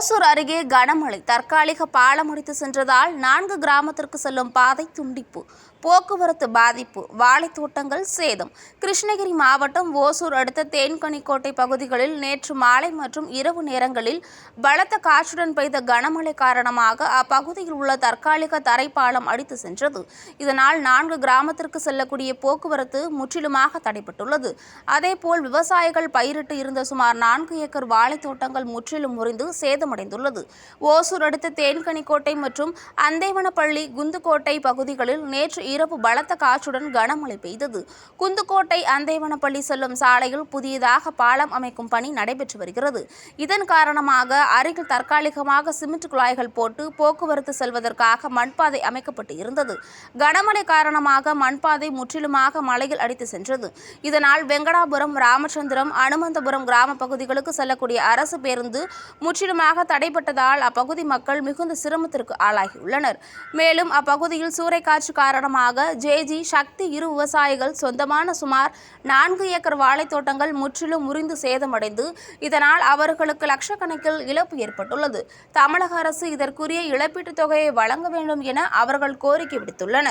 ஓசூர் அருகே கனமழை. தற்காலிக பாலம் அடித்து சென்றதால் நான்கு கிராமத்திற்கு செல்லும் பாதை துண்டிப்பு போக்குவரத்து பாதிப்பு வாழைத்தோட்டங்கள் சேதம். கிருஷ்ணகிரி மாவட்டம் ஓசூர் அடுத்த தேன்கனிக்கோட்டை பகுதிகளில் நேற்று மாலை மற்றும் இரவு நேரங்களில் பலத்த காற்றுடன் பெய்த கனமழை காரணமாக அப்பகுதியில் உள்ள தற்காலிக தரைப்பாலம் அடித்து சென்றது. இதனால் நான்கு கிராமத்திற்கு செல்லக்கூடிய போக்குவரத்து முற்றிலுமாக தடைப்பட்டுள்ளது அதேபோல் விவசாயிகள் பயிரிட்டு இருந்த சுமார் நான்கு ஏக்கர் வாழைத்தோட்டங்கள் முற்றிலும் முறிந்து சேதமடைந்துள்ளது ஓசூர் அடுத்த தேன்கனிக்கோட்டை மற்றும் அந்தேவனப்பள்ளி குந்துக்கோட்டை பகுதிகளில் நேற்று இரவு பலத்த காற்றுடன் கனமழை பெய்தது. குந்துக்கோட்டை அந்தேவனப்பள்ளி செல்லும் சாலையில் புதியதாக பாலம் அமைக்கும் பணி நடைபெற்று வருகிறது. இதன் காரணமாக அருகில் தற்காலிகமாக சிமெண்ட் குழாய்கள் போட்டு போக்குவரத்து செல்வதற்காக மண்பாதை அமைக்கப்பட்டு இருந்தது. கனமழை காரணமாக மண்பாதை முற்றிலுமாக மலையில் அடித்து சென்றது. இதனால் வெங்கடாபுரம் ராமச்சந்திரம் அனுமந்தபுரம் கிராம பகுதிகளுக்கு செல்லக்கூடிய அரசு பேருந்து முற்றிலுமாக தடைப்பட்டதால் அப்பகுதி மக்கள் மிகுந்த சிரமத்திற்கு ஆளாகியுள்ளனர். மேலும் அப்பகுதியில் சூறைக்காற்று காரணமாக ஜேஜி சக்தி இரு விவசாயிகள் சொந்தமான சுமார் நான்கு ஏக்கர் வாழைத்தோட்டங்கள் முற்றிலும் முறிந்து சேதமடைந்து இதனால் அவர்களுக்கு லட்சக்கணக்கில் இழப்பு ஏற்பட்டுள்ளது. தமிழக அரசு இதற்குரிய இழப்பீட்டுத் தொகையை வழங்க வேண்டும் என அவர்கள் கோரிக்கை விடுத்துள்ளனர்.